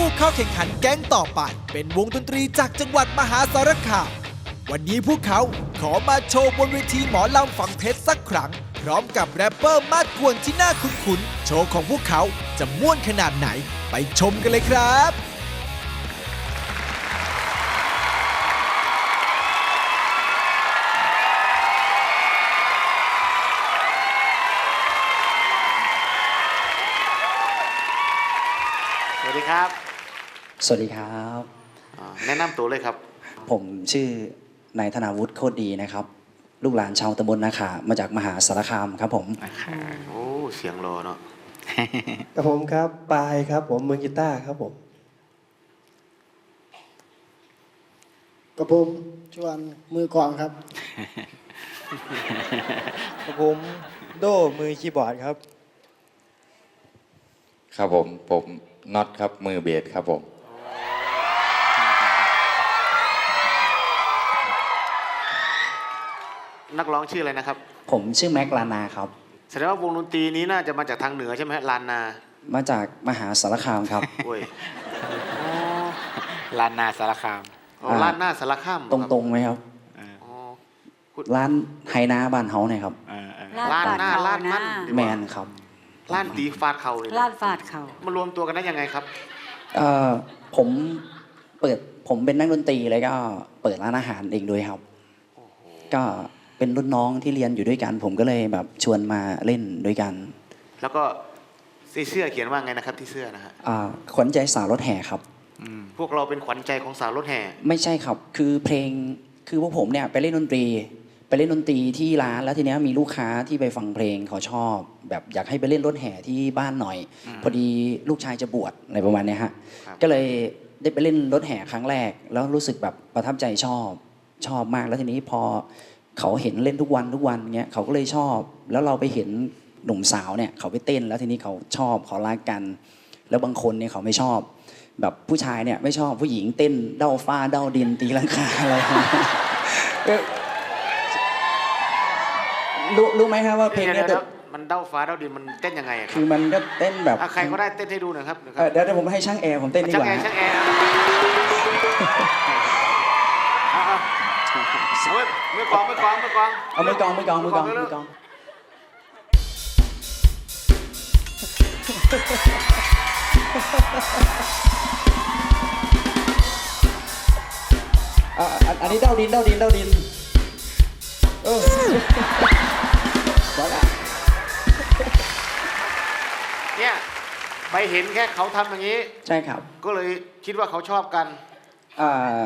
ผู้เข้าแข่งขันแก๊งต่อไป เป็นวงดนตรีจากจังหวัดมหาสารคาม วันนี้พวกเขาขอมาโชว์บนเวทีหมอลำฝังเพชรสักครั้ง พร้อมกับแรปเปอร์มาดกวนที่น่าคุ้นๆ โชว์ของพวกเขาจะม่วนขนาดไหนไปชมกันเลยครับสวัสดีครับ สวัสดีครับอ่าแนะนำตัวเลยครับ ผมชื่อนายธนาวุฒิโคตรดีนะครับ ลูกหลานชาวตำบลนาขามาจากมหาสารคามครับผมโอ้เสียงรอเนาะกับผมครับปายครับ ผมมือกีตาร์ครับผมกับผมชวนมือกลองครับกับผมโดมือคีย์บอร์ดครับ ครับผมผมน็อตครับมือเบสครับผม นักร้องชื่ออะไรนะครับ ผมชื่อแม็กลานาครับ แสดงว่าวงดนตรีนี้น่าจะมาจากทางเหนือใช่ไหมฮะลานนา มาจากมหาสารคามครับ โอ้ยลานนาสารคาม อ๋อลานหน้าสารคามตรงๆไหมครับอ๋อร้านไฮนาบ้านเฮาเนี่ยครับเออเออลานหน้าลานมันแมนครับลานตีฟาดเข่าเลยนะลาดฟาดเขามารวมตัวกันได้ยังไงครับ เอ่อผมเปิดผมเป็นนักดนตรีแล้วก็เปิดร้านอาหารเองด้วยครับ ก็ เป็นรุ่นน้องที่เรียนอยู่ด้วยกัน ผมก็เลยแบบชวนมาเล่นด้วยกัน แล้วก็ที่เสื้อเขียนว่าไงนะครับที่เสื้อนะฮะอ่าขวัญใจสาวรถแห่ครับพวกเราเป็นขวัญใจของสาวรถแห่ ไม่ใช่ครับ คือเพลงคือพวกผมเนี่ยไปเล่นดนตรี ไปเล่นดนตรีที่ร้านแล้วทีเนี้ยมีลูกค้าที่ไปฟังเพลงเขาชอบ แบบอยากให้ไปเล่นรถแห่ที่บ้านหน่อยพอดีลูกชายจะบวชอะไรประมาณเนี้ยฮะครับ ก็เลยได้ไปเล่นรถแห่ครั้งแรก แล้วรู้สึกแบบประทับใจชอบชอบมากแล้วทีนี้พอ เขาเห็นเล่นทุกวันทุกวันเงี้ยเขาก็เลยชอบ แล้วเราไปเห็นหนุ่มสาวเนี่ยเขาไปเต้นแล้วทีนี้เขาชอบเขารักกัน แล้วบางคนเนี่ยเขาไม่ชอบ แบบผู้ชายเนี่ยไม่ชอบผู้หญิงเต้นเด้าฟ้าเด้าดินตีลังคาอะไรเออรู้รู้ไหมครับว่าเพลงเนี้ยดี๋ยวๆมันเด้าฟ้าเด้าดินมันเต้นยังไงอะคคืรับอมันก็เต้นแบบอะใครก็ได้เต้นให้ดูหน่อยครับนะคเอรับอเดี๋ยวเดี๋ยวผมให้ช่างแอร์ผมเต้นดีช่ากงว่าแอร์ช่างแอร์เอาเอา เอามือมือกลองมือกลองมือกลองเอามือกองมือกองมือกองมือกองอะอันอันนี้เด้าดินเด้าดินเด้าดินเออพอละเนี่ยไปเห็นแค่เขาทำอย่างนี้ ใช่ครับ ก็เลยคิดว่าเขาชอบกัน อ่า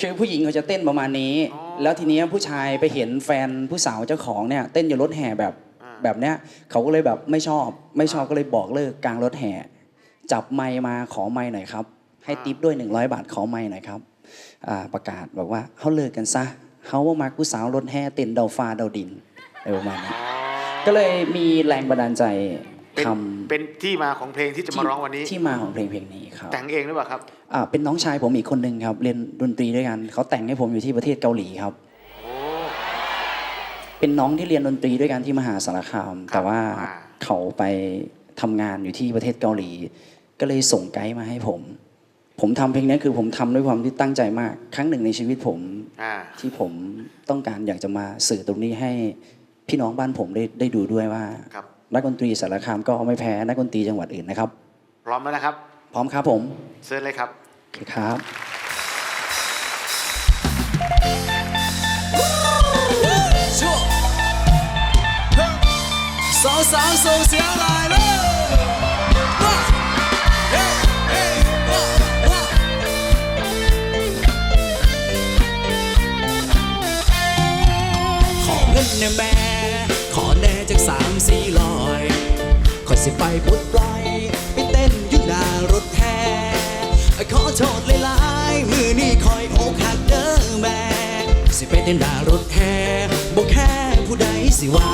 คือผู้หญิงเขาจะเต้นประมาณนี้อ๋อแล้วทีเนี้ยผู้ชายไปเห็นแฟนผู้สาวเจ้าของเนี่ยเต้นอยู่รถแห่แบบอ่าแบบเนี้ยเขาก็เลยแบบไม่ชอบไม่ชอบก็เลยบอกเลิกกลางรถแห่ จับไมค์มาขอไมค์หน่อยครับ ให้ติปด้วย 100 บาทขอไมค์หน่อยครับอ่าประกาศบอกว่าเขาเลิกกันซะเขาว่ามาผู้สาวรถแห่เต้นเดาฟ้าเดาดินอะไรประมาณนี้อ๋อก็เลยมีแรงบันดาลใจ เป็นทเป็นที่มาของเพลงที่ำจะมาร้องวันนี้ ที่มาของเพลงเพลงนี้ครับแต่งเองหรือเปล่าครับอ่าเป็นน้องชายผมอีกคนหนึ่งครับ เรียนดนตรีด้วยกันเขาแต่งให้ผมอยู่ที่ประเทศเกาหลีครับโอ้เป็นน้องที่เรียนดนตรีด้วยกันที่มหาสารคามครับแต่ว่าอ่าเขาไปทำงานอยู่ที่ประเทศเกาหลี ก็เลยส่งไกด์มาให้ผม ผมทำเพลงนี้คือผมทำด้วยความที่ตั้งใจมาก ครั้งหนึ่งในชีวิตผมอ่าที่ผมต้องการอยากจะมาสื่อตรงนี้ให้พี่น้องบ้านผมได้ได้ดูด้วยว่าครับ นักดนตรีสารคามก็ไม่แพ้นักดนตรีจังหวัดอื่นนะครับ พร้อมแล้วนะครับ พร้อมครับผมเชิญเลยครับโอเคครับสาวสาวๆส่งเสียงหน่อยเลยว้าเฮ้เฮ้ว้าว้าขอเงินเนี่ยแม่ขอแน่จาก สี่ลอยคอยสิไปพุดปล่อยไปเต้นอยู่หน้ารถแท้ขอโทษหลายๆมือนี่คอยอกหักเด้อแม่สิไปเต้นหน้ารถแท้บ่แค่ผู้ใดสิว่า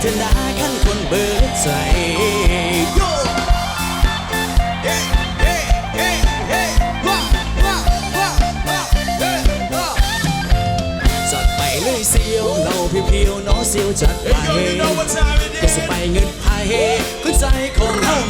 เถอนาขั้นคนเบิดใจโยเฮ้เฮ้เฮ้เฮ้ว้าว้าว้าว้าเฮ้ว้าจัดไปเลยเสียวเราเพียวๆน้องเสียวจัดไปก็สิไปเงินไพ่ก็ใจของเฮ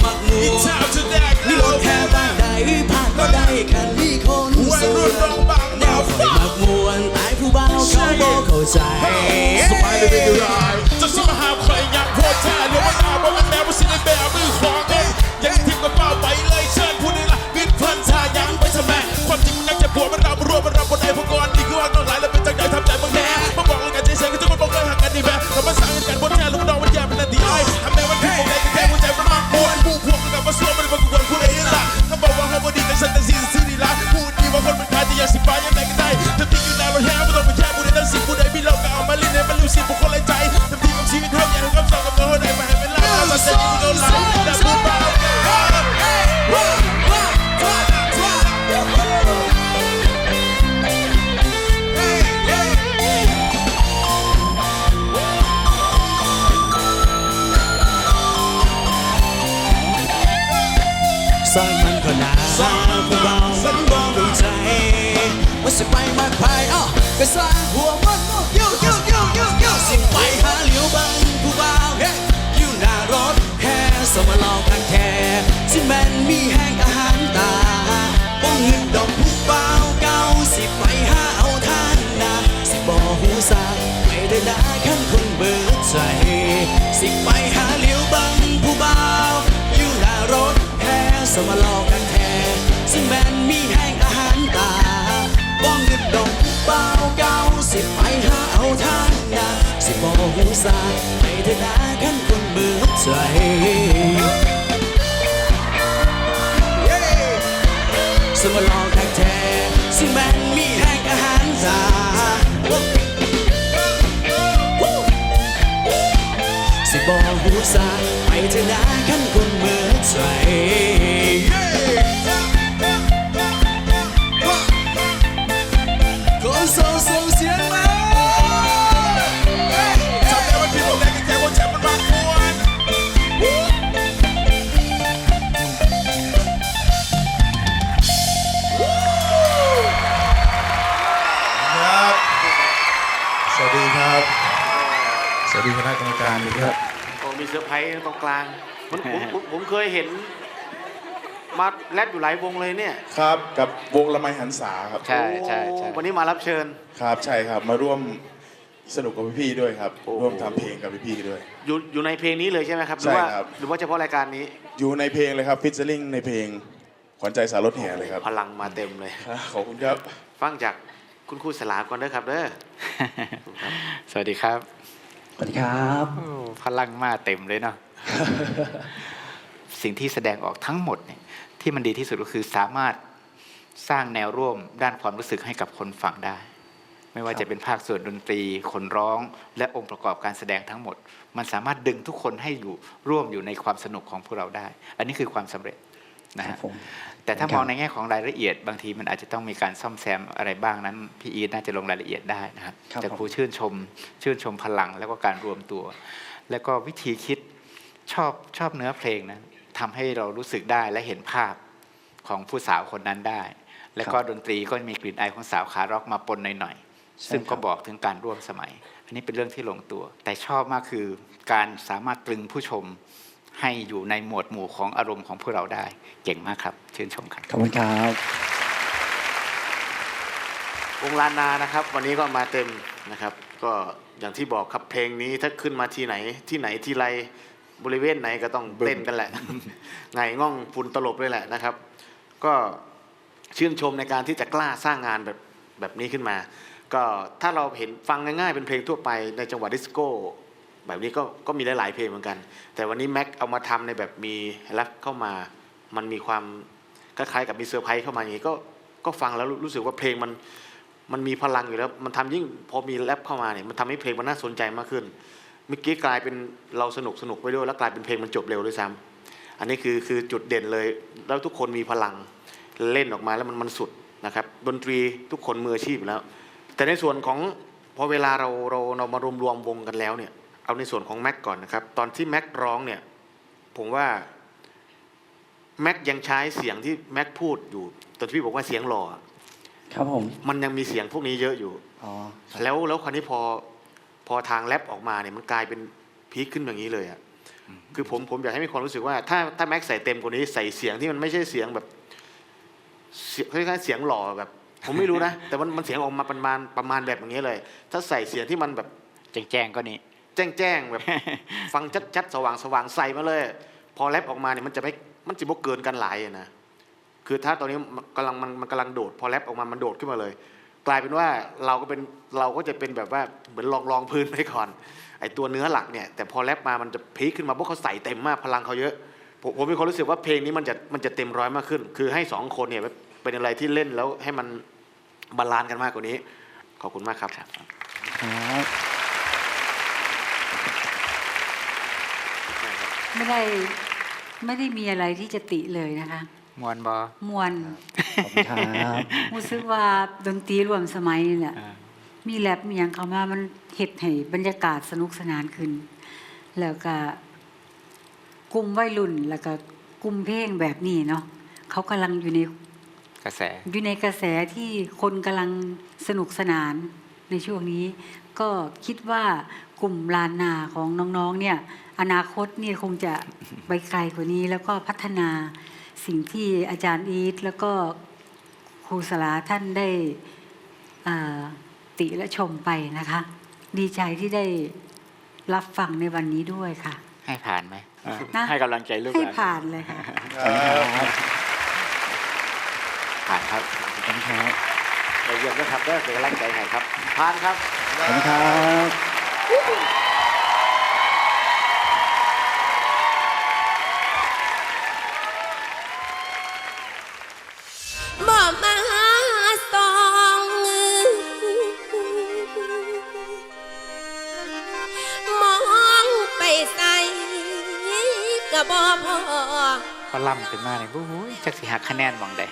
สิไปมากไปอ้อก็สร้างหัวมันโยโยโยโยโยสิไปหาเหลียวบังผู้บ่าวเฮ้อยู่หน้ารถแห่สมาลองกันแค่สิแมนมีแห้งอาหารตาบ้องเงินดอกผู้บ่าวเก่าสิไปหาเอาทานนาสิบ่หูสาไปเดินาขั้นคนเบิดใจสิไปหาเหลียวบังผู้บ่าวอยู่หน้ารถแห่สมาลอกกันแทนซึ่งแมน สิบอหูสาไปเถอะนะขั้นคนเบื่อใจสมาลอกกันแทนซึ่งแมนมีแห้งอาหารตาสิบอก วัสดีครับ สวัสดีคณะกรรมการทุกท่านโอ้มีเซอร์ไพรส์ตรงกลางมันผมผมผมเคยเห็น มาแรดอยู่หลายวงเลยเนี่ย ครับกับวงละไมหันษาครับโอ้วันนี้มารับเชิญ ครับใช่ครับมาร่วมสนุกกับพี่ๆด้วยครับ โอ้ร่วมทำเพลงกับพี่ๆด้วย อยู่อยู่ในเพลงนี้เลยใช่ไหมครับหใช่รือว่าครับ หรือว่าเฉพาะรายการนี้อยู่ในเพลงเลยครับฟิชเชอร์ลิงในเพลงขวัญใจสาวรถแห่เลยครับพลังมาเต็มเลย ครับขอบคุณครับ ฟังจาก คุณครูสลาก่อนเด้อครับเด้อสวัสดีครับ สวัสดีครับโอ้พลังมาเต็มเลยเนาะสิ่งที่แสดงออกทั้งหมดเนี่ยที่มันดีที่สุดก็คือสามารถสร้างแนวร่วมด้านความรู้สึกให้กับคนฟังได้ ไม่ว่าจะเป็นภาคส่วนดนตรีคนร้อง และองค์ประกอบการแสดงทั้งหมด มันสามารถดึงทุกคนให้อยู่ร่วมอยู่ในความสนุกของพวกเราได้ อันนี้คือความสำเร็จ นะครัฮะบผมแต่ถ้าครับมองในแง่ของรายละเอียด บางทีมันอาจจะต้องมีการซ่อมแซมอะไรบ้างนั้นพี่อีทน่าจะลงรายละเอียดได้นะครับครับแต่ผมครูชื่นชม ชื่นชมพลังแล้วก็การรวมตัว แล้วก็วิธีคิดชอบชอบเนื้อเพลงนะทำให้เรารู้สึกได้และเห็นภาพของผู้สาวคนนั้นได้ แล้วก็ดนตรีก็มีกลิ่นอายของสาวขาร็อกมาปนหน่อยๆซึ่งก็บอกถึงการร่วมสมัย อันนี้เป็นเรื่องที่ลงตัว แต่ชอบมากคือการสามารถตรึงผู้ชม ให้อยู่ในหมวดหมู่ของอารมณ์ของพวกเราได้ เก่งมากครับชื่นชมครับ ขอบคุณครับวงลานนานะครับ วันนี้ก็มาเต็มนะครับ ก็อย่างที่บอกครับเพลงนี้ถ้าขึ้นมาที่ไหนที่ไหนที่ไรบริเวณไหนก็ต้องเต้นกันแหละไงง่องฝุ่นตลบเลยแหละนะครับ ก็ชื่นชมในการที่จะกล้าสร้างงานแบบแบบนี้ขึ้นมา ก็ถ้าเราเห็นฟังง่ายๆเป็นเพลงทั่วไปในจังหวะดิสโก้ แบบนี้ก็ก็มีหลายๆเพลงเหมือนกัน แต่วันนี้แม็กเอามาทำในแบบมีแรปเข้ามา มันมีความคล้ายๆกับมีเซอร์ไพรส์เข้ามาอย่างนี้ก็ก็ฟังแล้วรู้สึกว่าเพลงมันมันมีพลังอยู่แล้ว มันทำยิ่งพอมีแรปเข้ามาเนี่ยมันทำให้เพลงมันน่าสนใจมากขึ้นเมื่อกี้กลายเป็นเราสนุกสนุกไปด้วยแล้วกลายเป็นเพลงมันจบเร็วด้วยซ้ำอันนี้คือคือจุดเด่นเลย แล้วทุกคนมีพลังเล่นออกมาแล้วมันมันสุดนะครับดนตรีทุกคนมืออาชีพแล้ว แต่ในส่วนของพอเวลาเราเราเรามารวมรวมวงกันแล้วเนี่ย เอาในส่วนของแม็กก่อนนะครับ ตอนที่แม็กร้องเนี่ย ผมว่าแม็กยังใช้เสียงที่แม็กพูดอยู่ตอนที่พี่บอกว่าเสียงหล่ออะครับผม มันยังมีเสียงพวกนี้เยอะอยู่อ๋อแล้วแล้วคราวนี้พอพอทางแรปออกมาเนี่ยมันกลายเป็นพีคขึ้นอย่างนี้เลยอะคือผมผมอยากให้มีความรู้สึกว่า ถ้าถ้าแม็กใส่เต็มกว่านี้ใส่เสียงที่มันไม่ใช่เสียงแบบเสียงคล้ายๆเสียงหล่อแบบ ผมไม่รู้นะ แต่มันมันเสียงออกมาประมาณประมาณแบบอย่างนี้เลย ถ้าใส่เสียงที่มันแบบแจ้งๆก็นี่ แจ้งแจ้งๆแบบ ฟังชัดๆสว่างสว่างๆใส่มาเลย พอแรปออกมาเนี่ยมันจะไม่มันจะบกเกินกันหลายอะนะคือถ้าตอนนี้มันกำลังมันมันกำลังโดด พอแรปออกมามันโดดขึ้นมาเลย กลายเป็นว่าเราก็เป็นเราก็จะเป็นแบบว่าเหมือนลองลองพื้นไปก่อนไอตัวเนื้อหลักเนี่ยแต่พอแรปมามันจะพีคขึ้นมาเพราะเขาใส่เต็มมากพลังเขาเยอะผมผมมีความรู้สึกว่าเพลงนี้มันจะมันจะเต็มร้อยมากขึ้น คือให้สองคนเนี่ยเป็นอะไรที่เล่นแล้วให้มันบาลานซ์กันมากกว่านี้ ขอบคุณมากครับครับ ไม่ได้ไม่ได้มีอะไรที่จะติเลยนะคะ มวนบอมวนขอบคุณครับรู้สึกว่าดนตรีรวมสมัยนี่แหละอ่ามีแรปมีอย่างเข้ามามันเฮ็ดให้บรรยากาศสนุกสนานขึ้น แล้วก็กลุ่มวัยรุ่นแล้วก็กลุ่มเพลงแบบนี้เนาะเขากำลังอยู่ในกระแส อยู่ในกระแสที่คนกำลังสนุกสนานในช่วงนี้ ก็คิดว่ากลุ่มลานนาของน้องๆเนี่ย อนาคตเนี่ยคงจะไปไกลกว่านี้ แล้วก็พัฒนาสิ่งที่อาจารย์อีทแล้วก็ครูสลาท่านได้อ่าติและชมไปนะคะ ดีใจที่ได้รับฟังในวันนี้ด้วยค่ะ ให้ผ่านไหมนะให้กำลังใจลูกให้หลานผ่านเลยค่ะผ่านครับขอบคุณครับไปเยี่ยมนะครับได้เป็นกำลังใจให้ครับพานครับขอบคุณครับ พอล่ำขึ้นมาเนี่ยโอ้ยจักสิหักคะแนนหวังใด